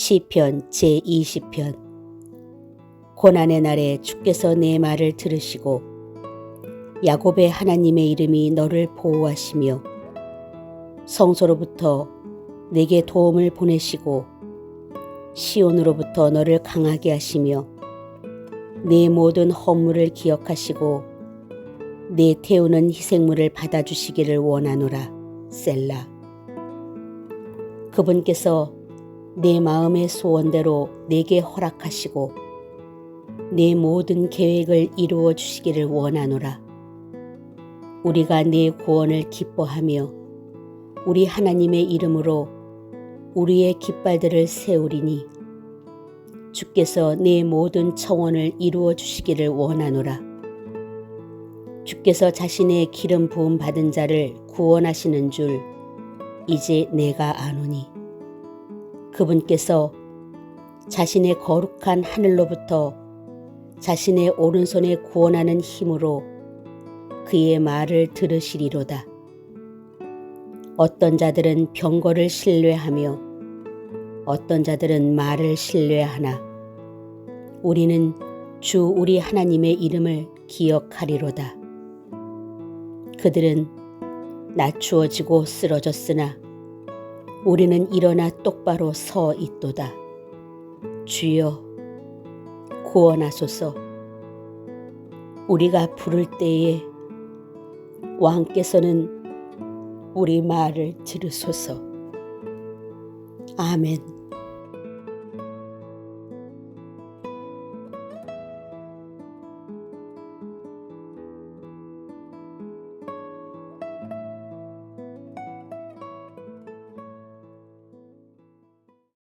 시편 제20편. 고난의 날에 주께서 내 말을 들으시고 야곱의 하나님의 이름이 너를 보호하시며 성소로부터 내게 도움을 보내시고 시온으로부터 너를 강하게 하시며 내 모든 허물을 기억하시고 내 태우는 희생물을 받아주시기를 원하노라. 셀라. 그분께서 내 마음의 소원대로 내게 허락하시고 내 모든 계획을 이루어 주시기를 원하노라. 우리가 내 구원을 기뻐하며 우리 하나님의 이름으로 우리의 깃발들을 세우리니 주께서 내 모든 청원을 이루어 주시기를 원하노라. 주께서 자신의 기름 부음 받은 자를 구원하시는 줄 이제 내가 아노니 그분께서 자신의 거룩한 하늘로부터 자신의 오른손에 구원하는 힘으로 그의 말을 들으시리로다. 어떤 자들은 병거를 신뢰하며 어떤 자들은 말을 신뢰하나 우리는 주 우리 하나님의 이름을 기억하리로다. 그들은 낮추어지고 쓰러졌으나 우리는 일어나 똑바로 서 있도다. 주여 구원하소서. 우리가 부를 때에 왕께서는 우리 말을 들으소서. 아멘.